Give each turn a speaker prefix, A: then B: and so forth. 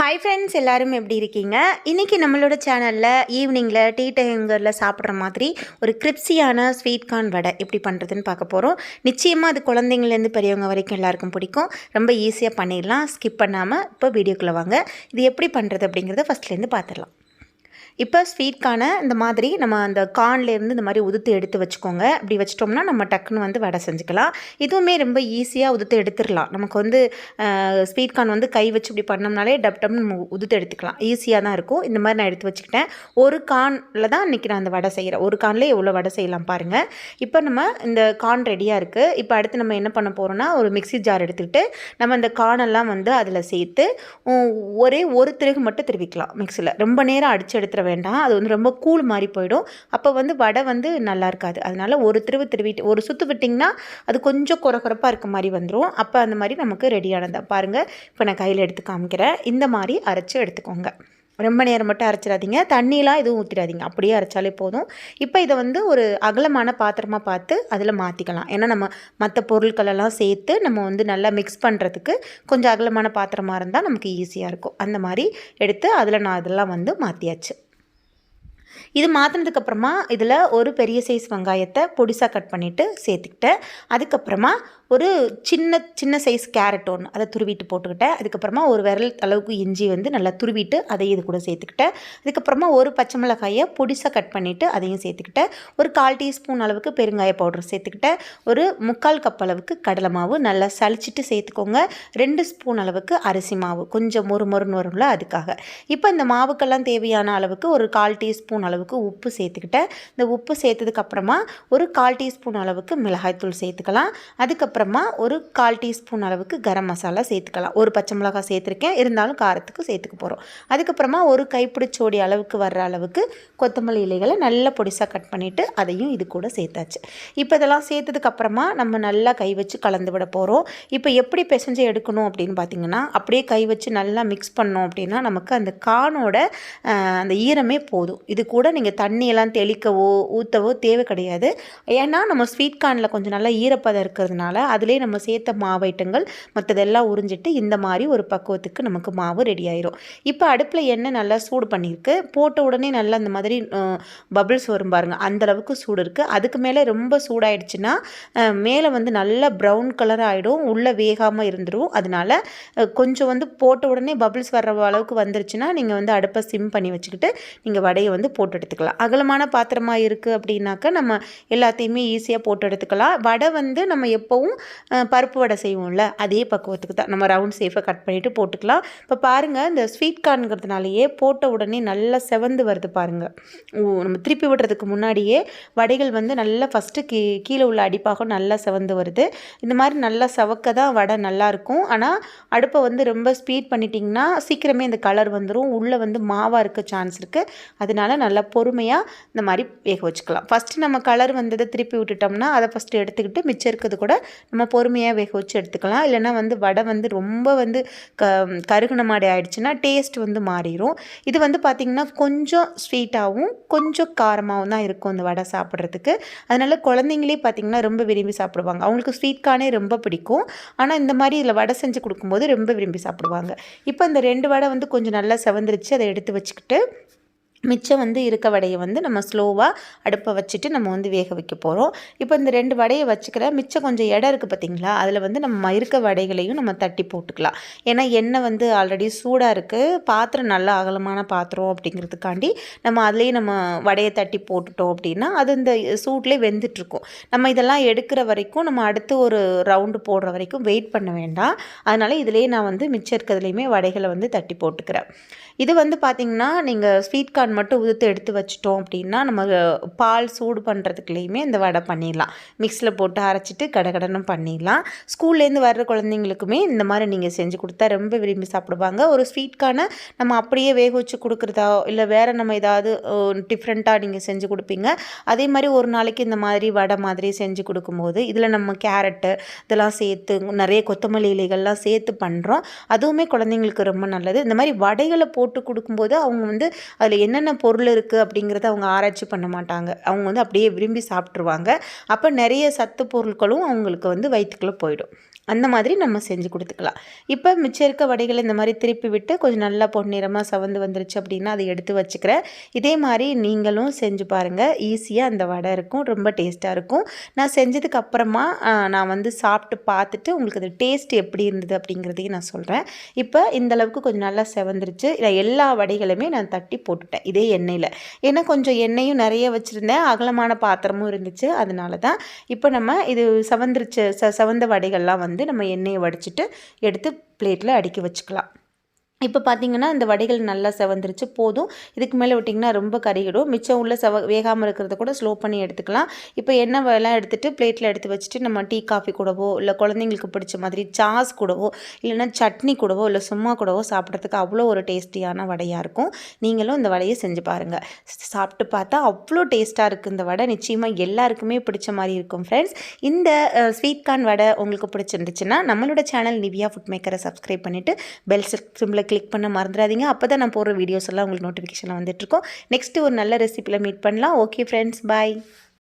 A: Hi friends எல்லாரும் எப்படி இருக்கீங்க? இன்றைக்கி நம்மளோட சேனலில் ஈவினிங்கில் டீ டைங்கரில் சாப்பிட்ற மாதிரி ஒரு கிரிப்ஸியான ஸ்வீட் கார்ன் வடை எப்படி பண்ணுறதுன்னு பார்க்க போகிறோம் நிச்சயமாக அது குழந்தைங்கள்லேருந்து பெரியவங்க வரைக்கும் எல்லாருக்கும் பிடிக்கும். ரொம்ப ஈஸியாக பண்ணிடலாம். ஸ்கிப் பண்ணாமல் இப்போ வீடியோக்குள்ளே வாங்க. இது எப்படி பண்ணுறது அப்படிங்கிறத ஃபஸ்ட்லேருந்து பார்த்துடலாம். இப்போ ஸ்வீட்கான இந்த மாதிரி நம்ம அந்த கார்ன்லேருந்து இந்த மாதிரி உதுத்து எடுத்து வச்சுக்கோங்க. அப்படி வச்சிட்டோம்னா நம்ம டக்குன்னு வந்து வடை செஞ்சுக்கலாம். இதுவுமே ரொம்ப ஈஸியாக உதுத்து எடுத்துடலாம். நமக்கு வந்து ஸ்வீட் கார்ன் வந்து கை வச்சு இப்படி பண்ணோம்னாலே டப் டப்னு நம்ம உதுத்து எடுத்துக்கலாம். ஈஸியாக தான் இருக்கும். இந்த மாதிரி நான் எடுத்து வச்சுக்கிட்டேன். ஒரு கார்னில் தான் இன்றைக்கி நான் அந்த வடை செய்கிறேன் ஒரு கார்ன்லேயே எவ்வளோ வடை செய்யலாம் பாருங்கள் இப்போ நம்ம இந்த கார்ன் ரெடியாக இருக்குது இப்போ அடுத்து நம்ம என்ன பண்ண போகிறோம்னா ஒரு மிக்ஸி ஜார் எடுத்துக்கிட்டு நம்ம இந்த கார்னெல்லாம் வந்து அதில் சேர்த்து ஒரே ஒரு திருகு மட்டும் திருவிக்கலாம் மிக்ஸியில் ரொம்ப நேரம் அடித்து எடுத்துகிற வேண்டாம். அது வந்து ரொம்ப கூழ் மாதிரி போயிடும். அப்போ வந்து வடை வந்து நல்லா இருக்காது. அதனால் ஒரு திருவு திருவிட்டு ஒரு சுற்று விட்டிங்கன்னா அது கொஞ்சம் குறை குறைப்பாக இருக்க மாதிரி வந்துடும் அப்போ அந்த மாதிரி நமக்கு ரெடியானதான் பாருங்கள் இப்போ நான் கையில் எடுத்து காமிக்கிறேன். இந்த மாதிரி அரைச்சி எடுத்துக்கோங்க. ரொம்ப நேரம் மட்டும் அரைச்சிடாதீங்க. தண்ணியெலாம் எதுவும் ஊற்றிடாதீங்க அப்படியே அரைச்சாலே போதும். இப்போ இதை வந்து ஒரு அகலமான பாத்திரமாக பார்த்து அதில் மாற்றிக்கலாம் ஏன்னா நம்ம மற்ற பொருட்களெல்லாம் சேர்த்து நம்ம வந்து நல்லா மிக்ஸ் பண்ணுறதுக்கு கொஞ்சம் அகலமான பாத்திரமாக இருந்தால் நமக்கு ஈஸியாக இருக்கும். அந்த மாதிரி எடுத்து அதில் நான் இதெல்லாம் வந்து மாற்றியாச்சு இது மாற்றினதுக்கப்புறமா இதில் ஒரு பெரிய சைஸ் வெங்காயத்தை பொடிசாக கட் பண்ணிவிட்டு சேர்த்துக்கிட்டேன். அதுக்கப்புறமா ஒரு சின்ன சின்ன சைஸ் கேரட் ஒன்று அதை துருவிட்டு போட்டுக்கிட்டேன். அதுக்கப்புறமா ஒரு விரல் அளவுக்கு இஞ்சி வந்து நல்லா துருவிட்டு அதையும் இது கூட சேர்த்துக்கிட்டேன். அதுக்கப்புறமா ஒரு பச்சை மிளகாயை பொடிசாக கட் பண்ணிவிட்டு அதையும் சேர்த்துக்கிட்டேன். ஒரு கால் டீஸ்பூன் அளவுக்கு பெருங்காய பவுடர் சேர்த்துக்கிட்டேன். ஒரு முக்கால் கப் அளவுக்கு கடலை மாவு நல்லா சலிச்சிட்டு சேர்த்துக்கோங்க. ரெண்டு ஸ்பூன் அளவுக்கு அரிசி மாவு கொஞ்சம் மொறு மொறுன்னு வரும்ல அதுக்காக. இப்போ இந்த மாவுக்கெல்லாம் தேவையான அளவுக்கு ஒரு கால் டீஸ்பூன் அளவுக்கு உப்பு சேர்த்துக்கிட்டேன். இந்த உப்பு சேர்த்ததுக்கப்புறமா ஒரு கால் டீஸ்பூன் அளவுக்கு மிளகாய்த்தூள் சேர்த்துக்கலாம். அதுக்கப்புறம் அப்புறமா ஒரு கால் டீஸ்பூன் அளவுக்கு கரம் மசாலா சேர்த்துக்கலாம். ஒரு பச்சை மிளகாய் சேர்த்துருக்கேன். இருந்தாலும் காரத்துக்கு சேர்த்துக்க போகிறோம் அதுக்கப்புறமா ஒரு கைப்பிடிச்சோடி அளவுக்கு வர்ற அளவுக்கு கொத்தமல்லி இலைகளை நல்லா பொடிசாக கட் பண்ணிவிட்டு அதையும் இது கூட சேர்த்தாச்சு. இப்போ இதெல்லாம் சேர்த்ததுக்கப்புறமா நம்ம நல்லா கை வச்சு கலந்து விட போகிறோம் இப்போ எப்படி பிசைஞ்சு எடுக்கணும் அப்படின்னு பார்த்தீங்கன்னா அப்படியே கை வச்சு நல்லா மிக்ஸ் பண்ணோம் அப்படின்னா நமக்கு அந்த கானோட அந்த ஈரமே போதும். இது கூட நீங்கள் தண்ணியெல்லாம் தெளிக்கவோ ஊற்றவோ தேவை கிடையாது. ஏன்னா நம்ம ஸ்வீட் கார்னில் கொஞ்சம் நல்லா ஈரப்பதம் இருக்கிறதுனால அதிலே நம்ம சேர்த்த மாவு ஐட்டங்கள் மற்றதெல்லாம் உறிஞ்சிட்டு இந்த மாதிரி ஒரு பக்குவத்துக்கு நமக்கு மாவு ரெடி ஆயிரும். இப்போ அடுப்பில் எண்ணெய் நல்லா சூடு பண்ணியிருக்கு. போட்ட உடனே நல்லா அந்த மாதிரி பபிள்ஸ் வரும் பாருங்க. அந்தளவுக்கு சூடு இருக்குது அதுக்கு மேலே ரொம்ப சூடாயிடுச்சுன்னா மேலே வந்து நல்லா ப்ரௌன் கலர் ஆகிடும் உள்ளே வேகாமல் இருந்துடும் அதனால கொஞ்சம் வந்து போட்ட உடனே பபிள்ஸ் வர்ற அளவுக்கு வந்துருச்சுன்னா நீங்கள் வந்து அடுப்பை சிம் பண்ணி வச்சுக்கிட்டு நீங்கள் வடையை வந்து போட்டு எடுத்துக்கலாம். அகலமான பாத்திரமாக இருக்குது அப்படின்னாக்கா நம்ம எல்லாத்தையுமே ஈஸியாக போட்டு எடுத்துக்கலாம். வடை வந்து நம்ம எப்போவும் பருப்பு வடை செய்வோம்ல அதே பக்குவத்துக்கு தான். நம்ம ரவுண்ட் சேஃபாக கட் பண்ணிவிட்டு போட்டுக்கலாம். இப்போ பாருங்கள் இந்த ஸ்வீட் கார்னுங்கிறதுனாலயே போட்ட உடனே நல்லா செவந்து வருது பாருங்கள் நம்ம திருப்பி விடுறதுக்கு முன்னாடியே வடைகள் வந்து நல்லா ஃபஸ்ட்டு கீ கீழே உள்ள அடிப்பாகம் நல்லா செவந்து வருது. இந்த மாதிரி நல்லா செவக்க தான் வடை நல்லாயிருக்கும் ஆனால் அடுப்பை வந்து ரொம்ப ஸ்பீட் பண்ணிட்டிங்கன்னா சீக்கிரமே இந்த கலர் வந்துடும் உள்ளே வந்து மாவாக இருக்க சான்ஸ் இருக்குது அதனால நல்லா பொறுமையாக இந்த மாதிரி வேக வச்சுக்கலாம். ஃபஸ்ட்டு நம்ம கலர் வந்ததை திருப்பி விட்டுட்டோம்னா அதை ஃபஸ்ட்டு எடுத்துக்கிட்டு மிச்சம் இருக்கிறது கூட நம்ம பொறுமையாக வேக வச்சு எடுத்துக்கலாம். இல்லைன்னா வந்து வடை வந்து ரொம்ப வந்து க கருகுன மாதிரி ஆயிடுச்சுன்னா டேஸ்ட் வந்து மாறிடும் இது வந்து பார்த்திங்கன்னா கொஞ்சம் ஸ்வீட்டாகவும் கொஞ்சம் காரமாகவும் தான் இருக்கும் இந்த வடை சாப்பிட்றதுக்கு. அதனால் குழந்தைங்களே பார்த்திங்கன்னா ரொம்ப விரும்பி சாப்பிடுவாங்க. அவங்களுக்கு ஸ்வீட் கார்னே ரொம்ப பிடிக்கும். ஆனால் இந்த மாதிரி இதில் வடை செஞ்சு கொடுக்கும்போது ரொம்ப விரும்பி சாப்பிடுவாங்க. இப்போ இந்த ரெண்டு வடை வந்து கொஞ்சம் நல்லா செவந்துருச்சு. அதை எடுத்து வச்சுக்கிட்டு மிச்சம் வந்து இருக்க வடையை வந்து நம்ம ஸ்லோவாக அடுப்பை வச்சுட்டு நம்ம வந்து வேக வைக்க போகிறோம் இப்போ இந்த ரெண்டு வடையை வச்சுக்கிற மிச்சம் கொஞ்சம் இடம் இருக்குது பார்த்தீங்களா? அதில் வந்து நம்ம இருக்க வடைகளையும் நம்ம தட்டி போட்டுக்கலாம். ஏன்னா எண்ணெய் வந்து ஆல்ரெடி சூடாக இருக்குது பாத்திரம் நல்லா அகலமான பாத்திரம் அப்படிங்கிறதுக்காண்டி நம்ம அதுலேயே நம்ம வடையை தட்டி போட்டுட்டோம் அப்படின்னா அது இந்த சூட்லேயே வெந்துட்டுருக்கும். நம்ம இதெல்லாம் எடுக்கிற வரைக்கும் நம்ம அடுத்து ஒரு ரவுண்டு போடுற வரைக்கும் வெயிட் பண்ண வேண்டாம். அதனால் இதிலேயே நான் வந்து மிச்சம் இருக்கிறதுலையுமே வடைகளை வந்து தட்டி போட்டுக்கிறேன். இது வந்து பார்த்திங்கன்னா நீங்கள் ஸ்வீட் கார்ன் மட்டும் உதுத்து எடுத்து வச்சிட்டோம் அப்படின்னா நம்ம பால் சூடு பண்ணுறதுக்குலேயுமே இந்த வடை பண்ணிடலாம். மிக்ஸில் போட்டு அரைச்சிட்டு கடகடனும் பண்ணிடலாம். ஸ்கூல்லேருந்து வர்ற குழந்தைங்களுக்குமே இந்த மாதிரி நீங்கள் செஞ்சு கொடுத்தா ரொம்ப விரும்பி சாப்பிடுவாங்க. ஒரு ஸ்வீட்க்கான நம்ம அப்படியே வேக வச்சு கொடுக்குறதா இல்லை வேறு நம்ம ஏதாவது டிஃப்ரெண்ட்டாக நீங்கள் செஞ்சு கொடுப்பீங்க. அதே மாதிரி ஒரு நாளைக்கு இந்த மாதிரி வடை மாதிரி செஞ்சு கொடுக்கும்போது இதில் நம்ம கேரட்டு இதெல்லாம் சேர்த்து நிறைய கொத்தமல்லி இலைகள்லாம் சேர்த்து பண்ணுறோம் அதுவுமே குழந்தைங்களுக்கு ரொம்ப நல்லது. இந்த மாதிரி வடைகளை போட்டு கொடுக்கும்போது அவங்க வந்து அதில் என்ன என்னென்ன பொருள் இருக்குது அப்படிங்கிறத அவங்க ஆராய்ச்சி பண்ண மாட்டாங்க. அவங்க வந்து அப்படியே விரும்பி சாப்பிட்ருவாங்க அப்போ நிறைய சத்து பொருட்களும் அவங்களுக்கு வந்து வயிற்றுக்குள்ளே போயிடும். அந்த மாதிரி நம்ம செஞ்சு கொடுத்துக்கலாம். இப்போ மிச்சம் இருக்க வடைகளை இந்த மாதிரி திருப்பி விட்டு கொஞ்சம் நல்லா பொன்னிறமாக சவந்து வந்துருச்சு அப்படின்னா அதை எடுத்து வச்சுக்கிறேன். இதே மாதிரி நீங்களும் செஞ்சு பாருங்கள் ஈஸியாக அந்த வடை இருக்கும். ரொம்ப டேஸ்ட்டாக இருக்கும். நான் செஞ்சதுக்கு அப்புறமா நான் வந்து சாப்பிட்டு பார்த்துட்டு உங்களுக்கு அது டேஸ்ட் எப்படி இருந்தது அப்படிங்கிறதையும் நான் சொல்கிறேன் இப்போ இந்த அளவுக்கு கொஞ்சம் நல்லா செவந்துருச்சு. எல்லா வடைகளுமே நான் தட்டி போட்டுட்டேன் இதே எண்ணெயில். ஏன்னா கொஞ்சம் எண்ணெயும் நிறைய வச்சுருந்தேன். அகலமான பாத்திரமும் இருந்துச்சு. அதனால தான் இப்போ நம்ம இது சவந்துருச்சு ச சவந்த வடைகள்லாம் வந்து நம்ம எண்ணெயை வடிச்சிட்டு எடுத்து பிளேட்டில் அடுக்கி வச்சுக்கலாம். இப்போ பார்த்தீங்கன்னா இந்த வடைகள் நல்லா செவந்துருச்சு போதும். இதுக்கு மேலே விட்டிங்கன்னா ரொம்ப கருகிடும். மிச்சம் உள்ள செவ வேகாமல் இருக்கிறத கூட ஸ்லோ பண்ணி எடுத்துக்கலாம். இப்போ எண்ணெய் எல்லாம் எடுத்துகிட்டு பிளேட்டில் எடுத்து வச்சுட்டு நம்ம டீ காஃபி கூடவோ இல்லை குழந்தைங்களுக்கு பிடிச்ச மாதிரி சாஸ் கூடவோ இல்லைன்னா சட்னி கூடவோ இல்லை சும்மா கூடவோ சாப்பிட்றதுக்கு அவ்வளோ ஒரு டேஸ்டியான வடையாக இருக்கும். நீங்களும் இந்த வடையை செஞ்சு பாருங்கள் சாப்பிட்டு பார்த்தா அவ்வளோ டேஸ்ட்டாக இருக்குது இந்த வடை. நிச்சயமாக எல்லாருக்குமே பிடிச்ச மாதிரி இருக்கும் ஃப்ரெண்ட்ஸ் இந்த ஸ்வீட் கார்ன் வடை உங்களுக்கு பிடிச்சிருந்துச்சுன்னா நம்மளோட சேனல் நிவியா ஃபுட் மேக்கரை சப்ஸ்கிரைப் பண்ணிவிட்டு பெல் சிம்பிளை கிளிக் பண்ண மறந்துடாதீங்க அப்போ தான் நான் போடுற வீடியோஸ் எல்லாம் உங்களுக்கு நோட்டிஃபிகேஷனில் வந்துட்டுருக்கோம் நெக்ஸ்ட்டு ஒரு நல்ல ரெசிப்பியில் மீட் பண்ணலாம். Okay friends bye